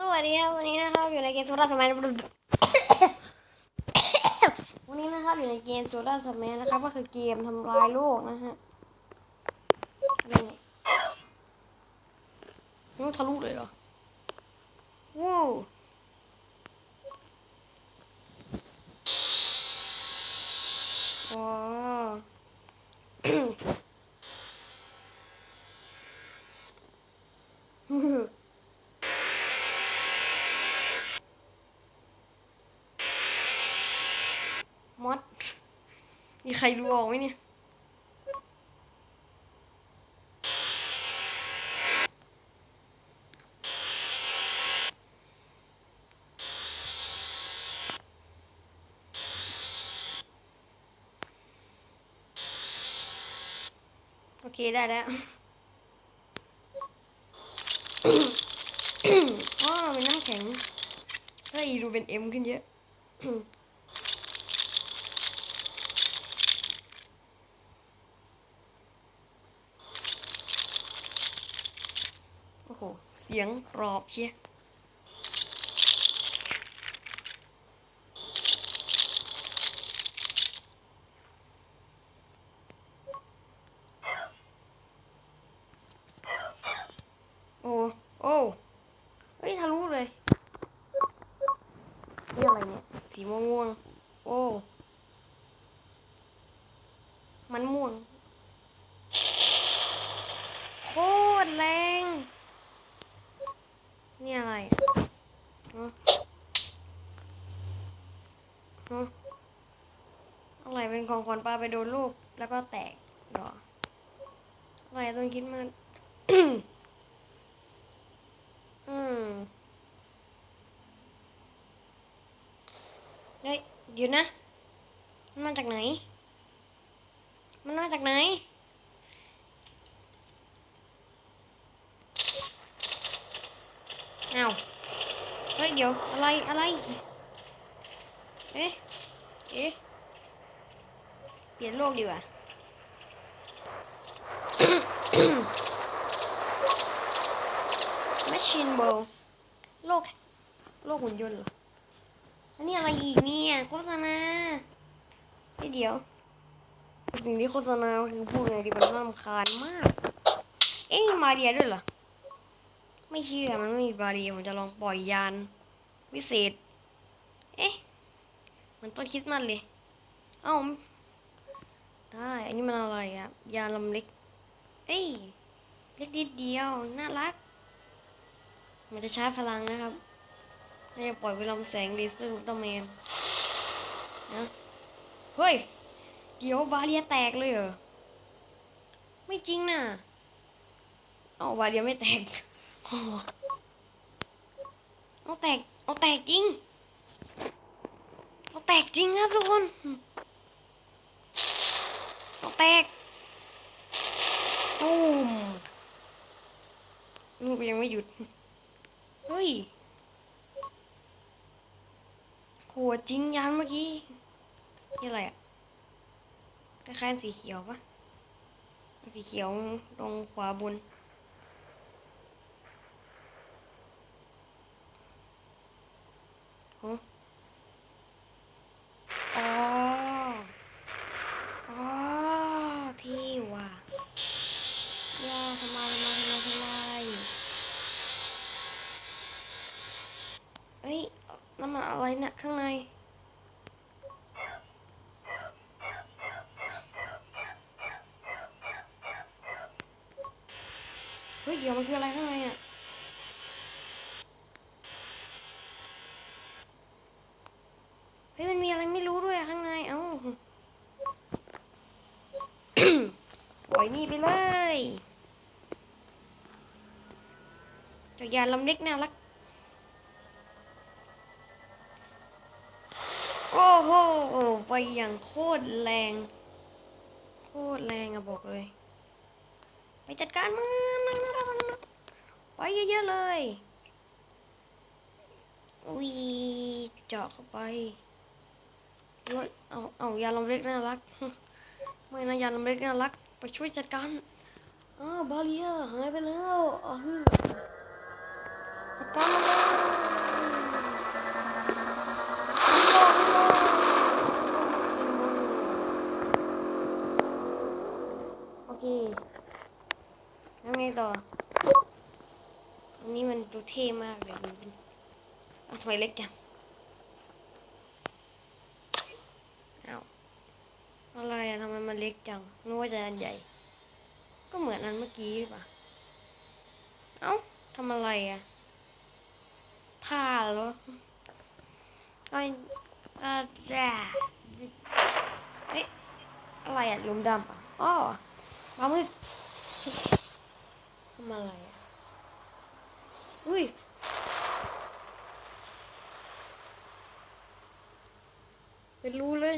สวัสดีครับวันนี้นะครับอยู่ในเกมโซดาสมัยวันนี้นะครับอยู่ในเกมโซดาสมัยนะครับก็คือเกมทำลายโลกนะฮะอะไรเนี่ยมันทะลุเลยเหรอว้าวอ๋อ มอด มีใครดูออกไหมเนี่ย โอเคได้แล้วอ๋อเป็นน้ำแข็งเฮ้ยดูเป็นเอ็มขึ้นเยอะ โอ้โห เสียงรอบเชียโอ้ โอ้เฮ้ยทะลุเลยนี่อะไรเนี่ย สีม่วงม่วง โอ้ มันม่วงโคตรแรง นี่อะไรฮะฮะอะไรเป็นของขวัญปลาไปโดนลูกแล้วก็แตกเหรออะไรต้องคิดมันอืมเฮ้ยเดี๋ยวนะ มันมาจากไหน มันมาจากไหน อ้าวเฮ้ยเดี๋ยวอะไรอะไร เอ๊ะ เอ๊ะ เปลี่ยนโลกดีกว่า Machine World โลก โลกหุ่นยนต์เหรอ อันนี้อะไรอีกเนี่ยโฆษณาเดี๋ยว สิ่งที่โฆษณาคือพูดไงดีมันน่ารำคาญมาก เอ๊ะมีมาเรียด้วยเหรอ ไม่เชื่อมันไม่มีบาเรีผมจะลองปล่อยยาน วิเศษ เอ๊ะ มันต้นคริสต์มาสเลย เอ้าได้ อันนี้มันอะไรอะยานลำเล็ก เอ้ย เล็กนิดเดียว น่ารัก มันจะชาร์จพลังนะครับน่าจะปล่อยไปลำแสงเลเซอร์อุลตร้าแมนนะเฮ้ย เดี๋ยวบาเรียแตกเลยเหรอ ไม่จริงนะเอาบาเรียไม่แตก เอาแตก เอาแตกจริง เอาแตกจริงครับทุกคน เอาแตกตูมลูกยังไม่หยุด เฮ้ยโหจริงยันเมื่อกี้ นี่อะไรอะคล้ายๆสีเขียวปะสีเขียวตรงขวาบน ฮะ อ๋อ อ๋อ ที่ว่ะย่าทำไมทำไมทำไมทำไมเอ้ยน้ำมันอะไรนี่ยข้างในเฮ้ยเดี๋ยวมันคืออะไรข้างในอะ เฮ้ย มันมีอะไรไม่รู้ด้วยอะข้างใน เอ้า ปล่อยนี่ไปเลย จักรยานลำเล็กน่ารัก โอ้โหไปอย่างโคตรแรง โคตรแรงอะบอกเลย ไปจัดการมันไปเยอะๆเลยวีเจาะเข้าไปรถเอาเอายาลมเล็กน่ารัก ไม่นะยาลมเล็กน่ารัก ไปช่วยจัดการอ้าวบาเรียหายไปแล้วอ้าว โอเคแล้วไงต่อ อันนี้มันดูเท่มากเลยมัเป็ทำไมเล็กจังเอาอะไรอะทำไมมันเล็กจังนึกว่าจะอันใหญ่ ก็เหมือนอันเมื่อกี้ป่ะ เอ้าทำอะไรอะ ผ้าเหรอไอ้อะไรเฮ้ยอะไรอะลุมดำอะอ้อปลาหมึกทำอะไรอะอุ้ยเป็นรู้เลย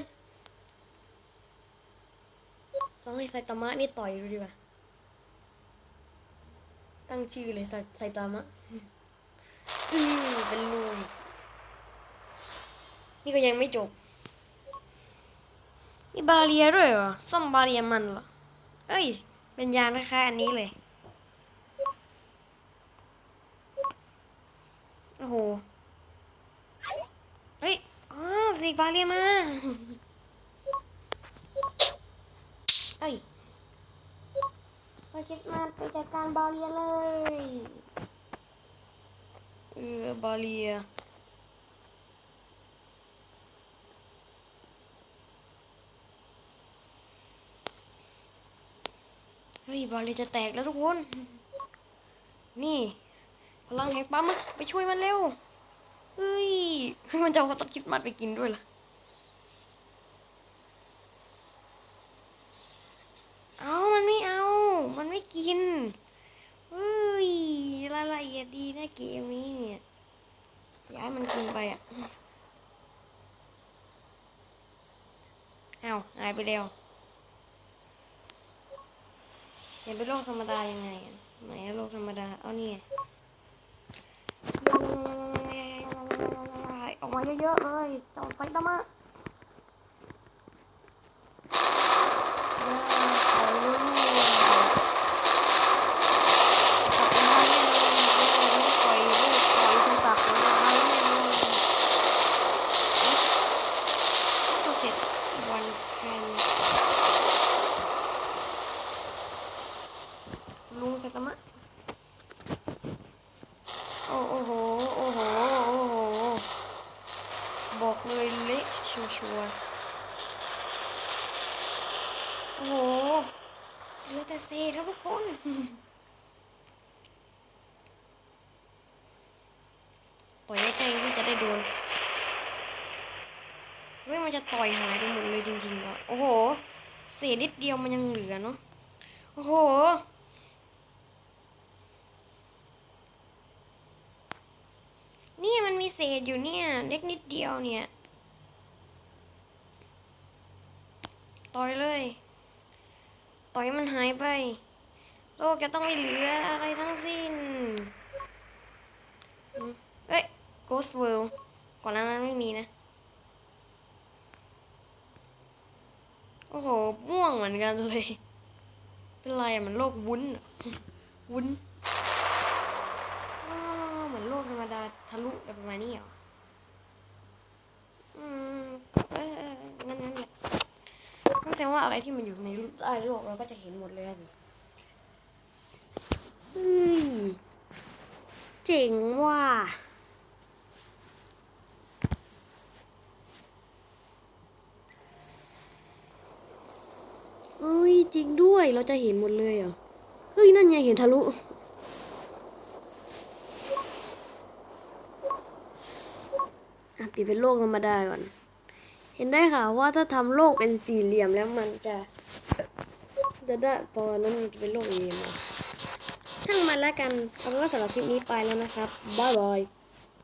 ต้องให้ไซตามะนี่ต่อยดูดีกว่าตั้งชื่อเลยไซตามะ อือเป็นรูอีกนี่ก็ยังไม่จบนี่บาเรียด้วยเหรอซ่อมบาเรียมันเหรอเอ้ย เป็นยางนะคะอันนี้เลย โอ้โห เฮ้ยอ๋อสีบาเรียมาเอ้ยไปจัดมาไปจัดการบาเรียเลย เออบาเรียเฮ้ยบาเรียจะแตกแล้วทุกคน นี่ พลังแห่งปลาหมึกไปช่วยมันเร็ว เฮ้ยมันจะเอาต้นคริดมัดไปกินด้วยเหรอเอามันไม่เอา มันไม่กิน เฮ้ยรายละเอียดดีนะเกมนี้เนี่ยอยาก ให้มันกินไปอะเอาหายไปเร็วเห็นเป็นโรคธรรมดายังไงไหนอะโรคธรรมดา เอานี่ออกมาเยอะๆเลยจังไฟตามา ลุงสัตมะ โอ้โอ้โห โอ้โห โอ้โห บอกเลยเละชัวชัวร์ๆโอ้โหเหลือแต่เศษครับทุกคนต่อยใกล้ๆที่จะได้โดนเฮ้ยมันจะต่อยหายไปหมดเลยจริงๆอะ โอ้โห เศษนิดเดียวมันยังเหลือเนาะ โอ้โห นี่มันมีเศ ษอยู่เนี่ย เล็กนิดเดียวเนี่ยต่อยเลย ต่อยมันหายไป โลกจะต้องไม่เหลืออะไรทั้งสิ้นเอ้ย Ghost World ก่อนหน้านั้นไม่มีนะ โอ้โหม่วงเหมือนกันเลย เป็นไรอะมันโลกวุ้นวุ้นอ้าวเหมือนโลกธรรมดา ทะลุอะไรประมาณนี้เหรอ อืมเอองั้นงั้นแหละก็แสดงว่าอะไรที่มันอยู่ในใต้โลกเราก็จะเห็นหมดเลยอะสิเฮ้ยเจ๋งว่ะเอ้ยจริงด้วยเราจะเห็นหมดเลยเหรอ เฮ้ย นั่นไงเห็นทะลุ อ่เป็นโลกธรรมดาก่อน เห็นได้ค่ะว่าถ้าทำโลกเป็นสี่เหลี่ยมแล้วมันจะ จะได้พอนั้นมันจะเป็นโลกเหลี่ยมอะช่างมันแล้วกันเอาเป็นว่าสำหรับคลิปนี้ไปแล้วนะครับบ๊ายบาย